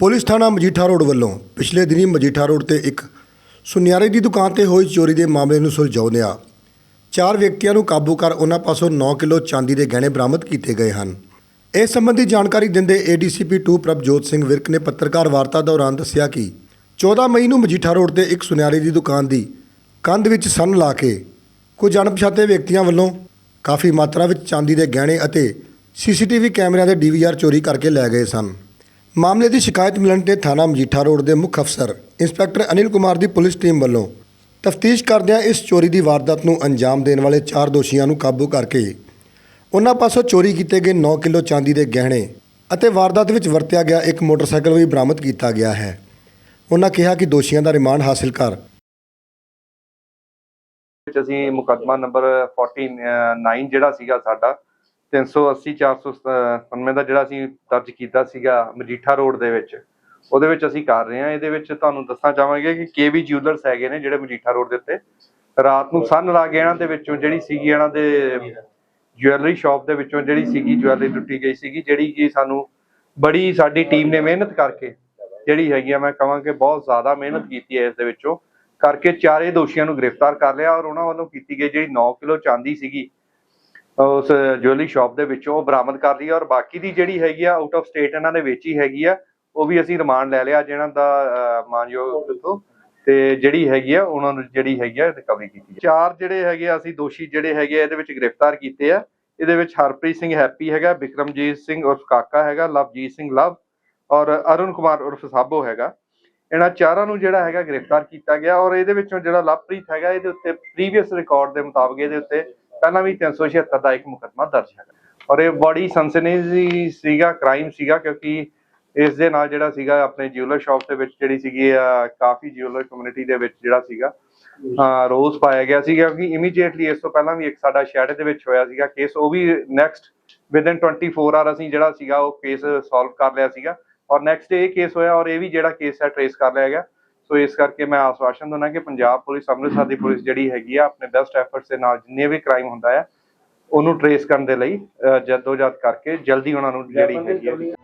Police ਥਾਣਾ Majitha road ਵੱਲੋਂ ਪਿਛਲੇ ਦਿਨੀ ਮਜੀਠਾ ਰੋਡ ਤੇ ਇੱਕ ਸੁਨਿਆਰੇ ਦੀ ਦੁਕਾਨ ਤੇ ਹੋਈ ਚੋਰੀ ਦੇ ਮਾਮਲੇ ਨੂੰ ਸੁਲਝਾਉਂਦਿਆਂ ਚਾਰ ਵਿਅਕਤੀਆਂ ਨੂੰ ਕਾਬੂ ਕਰ ਉਹਨਾਂ ਪਾਸੋਂ 9 ਕਿਲੋ ਚਾਂਦੀ ਦੇ ਗਹਿਣੇ ਬਰਾਮਦ ਕੀਤੇ ਗਏ ਹਨ। ਇਸ ਸੰਬੰਧੀ ਜਾਣਕਾਰੀ ਦਿੰਦੇ ਏਡੀਸੀਪੀ 2 ਪ੍ਰਭਜੋਤ ਸਿੰਘ ਵਿਰਕ ਨੇ ਪੱਤਰਕਾਰ ਵਾਰਤਾ ਦੌਰਾਨ ਦੱਸਿਆ ਕਿ 14 ਮਈ ਨੂੰ ਮਜੀਠਾ ਰੋਡ ਤੇ ਇੱਕ ਸੁਨਿਆਰੇ ਦੀ ਦੁਕਾਨ ਦੀ ਕੰਧ ਵਿੱਚ ਸੰਨ ਲਾ ਕੇ ਕੁਝ ਅਣਪਛਾਤੇ ਵਿਅਕਤੀਆਂ ਵੱਲੋਂ ਕਾਫੀ ਮਾਤਰਾ ਵਿੱਚ ਚਾਂਦੀ ਦੇ ਗਹਿਣੇ ਅਤੇ ਸੀਸੀਟੀਵੀ ਕੈਮਰਿਆਂ ਦੇ ਡੀਵੀਆਰ ਚੋਰੀ ਕਰਕੇ ਲੈ ਗਏ ਸਨ। ਮਾਮਲੇ ਦੀ ਸ਼ਿਕਾਇਤ ਮਿਲਣ ਤੇ ਥਾਣਾ ਮਜੀਠਾ ਰੋਡ ਦੇ ਮੁੱਖ ਅਫਸਰ ਇੰਸਪੈਕਟਰ ਅਨਿਲ ਕੁਮਾਰ ਦੀ ਪੁਲਿਸ ਟੀਮ ਵੱਲੋਂ ਤਫਤੀਸ਼ ਕਰਦਿਆਂ ਇਸ ਚੋਰੀ ਦੀ ਵਾਰਦਾਤ ਨੂੰ ਅੰਜਾਮ ਦੇਣ ਵਾਲੇ ਚਾਰ ਦੋਸ਼ੀਆਂ ਨੂੰ ਕਾਬੂ ਕਰਕੇ ਉਹਨਾਂ ਪਾਸੋਂ ਚੋਰੀ ਕੀਤੇ ਗਏ 9 ਕਿਲੋ ਚਾਂਦੀ ਦੇ ਗਹਿਣੇ ਅਤੇ ਵਾਰਦਾਤ ਵਿੱਚ ਵਰਤਿਆ ਗਿਆ ਇੱਕ ਮੋਟਰਸਾਈਕਲ ਵੀ ਬਰਾਮਦ ਕੀਤਾ ਗਿਆ ਹੈ। ਉਹਨਾਂ ਕਿਹਾ ਕਿ ਦੋਸ਼ੀਆਂ ਦਾ ਰਿਮਾਂਡ ਹਾਸਿਲ ਕਰ ਵਿੱਚ ਅਸੀਂ ਮੁਕੱਦਮਾ ਨੰਬਰ 49 ਜਿਹੜਾ ਸੀਗਾ ਸਾਡਾ 380 497 ਦਾ ਜਿਹੜਾ ਅਸੀਂ ਦਰਜ ਕੀਤਾ ਸੀਗਾ ਮਜੀਠਾ ਰੋਡ ਦੇ ਵਿੱਚ, ਉਹਦੇ ਵਿੱਚ ਅਸੀਂ ਕਰ ਰਹੇ ਹਾਂ। ਇਹਦੇ ਵਿੱਚ ਤੁਹਾਨੂੰ ਦੱਸਣਾ ਚਾਹਾਂਗੇ ਕਿ ਕੇਵੀ ਜਿਊਲਰਸ ਹੈਗੇ ਨੇ ਜਿਹੜੇ ਮਜੀਠਾ ਰੋਡ ਦੇ ਉੱਤੇ। ਰਾਤ ਨੂੰ ਸੰਨ ਲਾ ਕੇ ਇਹਨਾਂ ਦੇ ਵਿੱਚੋਂ ਜਿਹੜੀ ਸੀਗੀ ਇਹਨਾਂ ਦੇ ਜੁਐਲਰੀ ਸ਼ਾਪ ਦੇ ਵਿੱਚੋਂ ਜਿਹੜੀ ਸੀਗੀ ਜੁਐਲਰੀ ਟੁੱਟੀ ਗਈ ਸੀਗੀ, ਜਿਹੜੀ ਕਿ ਸਾਨੂੰ ਬੜੀ ਸਾਡੀ ਟੀਮ ਨੇ ਮਿਹਨਤ ਕਰਕੇ ਜਿਹੜੀ ਹੈਗੀ ਆ, ਮੈਂ ਕਹਾਂ ਕਿ ਬਹੁਤ ਜ਼ਿਆਦਾ ਮਿਹਨਤ ਕੀਤੀ ਹੈ ਇਸ ਦੇ ਵਿੱਚੋਂ। ਕਰਕੇ ਚਾਰੇ ਦੋਸ਼ੀਆਂ ਨੂੰ ਗ੍ਰਿਫਤਾਰ ਕਰ ਲਿਆ ਔਰ ਉਹਨਾਂ ਵੱਲੋਂ ਕੀਤੀ ਗਈ ਜਿਹੜੀ 9 ਕਿਲੋ ਚਾਂਦੀ ਸੀਗੀ ਉਸ ਜੁਐਲਰੀ ਸ਼ਾਪ ਦੇ ਵਿੱਚੋਂ ਉਹ ਬਰਾਮਦ ਕਰ ਲਈ ਔਰ ਬਾਕੀ ਦੀ ਜਿਹੜੀ ਹੈਗੀ ਆ ਆਊਟ ਆਫ ਸਟੇਟ ਇਹਨਾਂ ਨੇ ਵੇਚੀ ਹੈਗੀ ਆ, ਉਹ ਵੀ ਅਸੀਂ ਰਿਮਾਂਡ ਲੈ ਲਿਆ ਜਿਹਨਾਂ ਦਾ ਮਾਨਯੋਗ ਤੋਂ। ਤੇ ਜਿਹੜੀ ਹੈਗੀ ਆ, ਉਹਨਾਂ ਨੂੰ ਜਿਹੜੀ ਹੈਗੀ ਆ ਰਿਕਵਰੀ ਕੀਤੀ ਚਾਰ ਜਿਹੜੇ ਹੈਗੇ ਆ, ਅਸੀਂ ਦੋਸ਼ੀ ਜਿਹੜੇ ਹੈਗੇ ਆ, ਇਹਦੇ ਵਿੱਚ ਗ੍ਰਿਫਤਾਰ ਕੀਤੇ ਆ। ਇਹਦੇ ਵਿੱਚ ਹਰਪ੍ਰੀਤ ਸਿੰਘ ਹੈਪੀ ਹੈਗਾ, ਬਿਕਰਮਜੀਤ ਸਿੰਘ ਉਰਫ ਕਾਕਾ ਹੈਗਾ, ਲਵਜੀਤ ਸਿੰਘ ਲਵ ਔਰ ਅਰੁਣ ਕੁਮਾਰ ਉਰਫ ਸਾਬੋ ਹੈਗਾ। ਇਹਨਾਂ ਚਾਰਾਂ ਨੂੰ ਜਿਹੜਾ ਹੈਗਾ ਗ੍ਰਿਫਤਾਰ ਕੀਤਾ ਗਿਆ ਔਰ ਇਹਦੇ ਵਿੱਚੋਂ ਜਿਹੜਾ ਲਵਪ੍ਰੀਤ ਹੈਗਾ, ਇਹਦੇ ਉੱਤੇ ਪ੍ਰੀਵੀਅਸ ਰਿਕਾਰਡ ਦੇ ਮੁਤਾਬਕ ਇਹਦੇ ਉੱਤੇ ਪਹਿਲਾਂ ਵੀ 376 ਦਾ ਇੱਕ ਮੁਕੱਦਮਾ ਦਰਜ ਹੈਗਾ। ਔਰ ਇਹ ਬੜੀ ਸਨਸਨੀਜ਼ੀ ਸੀਗਾ ਕ੍ਰਾਈਮ ਸੀਗਾ ਕਿਉਂਕਿ ਇਸ ਦੇ ਨਾਲ ਜਿਹੜਾ ਸੀਗਾ ਆਪਣੇ ਜਿਊਲਰ ਸ਼ਾਪ ਦੇ ਵਿੱਚ ਜਿਹੜੀ ਸੀਗੀ ਅਹ, ਕਾਫੀ ਜਿਊਲਰ ਕਮਿਊਨਿਟੀ ਦੇ ਵਿੱਚ ਜਿਹੜਾ ਸੀਗਾ ਹਾਂ ਰੋਸ ਪਾਇਆ ਗਿਆ ਸੀ ਕਿਉਂਕਿ ਇਮੀਡੀਏਟਲੀ ਇਸ ਤੋਂ ਪਹਿਲਾਂ ਵੀ ਇੱਕ ਸਾਡਾ ਸ਼ਹਿਰ ਦੇ ਵਿੱਚ ਹੋਇਆ ਸੀਗਾ ਕੇਸ ਉਹ ਵੀ ਨੈਕਸਟ ਵਿਦਨ 24 ਆਰ ਅਸੀਂ ਜਿਹੜਾ ਸੀਗਾ ਉਹ ਕੇਸ ਸੋਲਵ ਕਰ ਲਿਆ ਸੀਗਾ। ਔਰ ਨੈਕਸਟ ਇਹ ਕੇਸ ਹੋਇਆ ਔਰ ਇਹ ਵੀ ਜਿਹੜਾ ਕੇਸ ਹੈ ਟਰੇਸ ਕਰ ਲਿਆ ਗਿਆ। ਸੋ ਇਸ ਕਰਕੇ ਮੈਂ ਆਸ਼ਵਾਸਨ ਦਿੰਦਾ ਕਿ ਪੰਜਾਬ ਪੁਲਿਸ ਅੰਮ੍ਰਿਤਸਰ ਦੀ ਪੁਲਿਸ ਜਿਹੜੀ ਹੈਗੀ ਆ ਆਪਣੇ ਬੈਸਟ ਐਫਰਟਸ ਦੇ ਨਾਲ ਜਿੰਨੇ ਵੀ ਕ੍ਰਾਈਮ ਹੁੰਦਾ ਹੈ ਉਹਨੂੰ ਟਰੇਸ ਕਰਨ ਦੇ ਲਈ ਜਦੋਜਹਦ ਕਰਕੇ ਜਲਦੀ ਉਹਨਾਂ ਨੂੰ ਜਿਹੜੀ ਹੈਗੀ ਆ।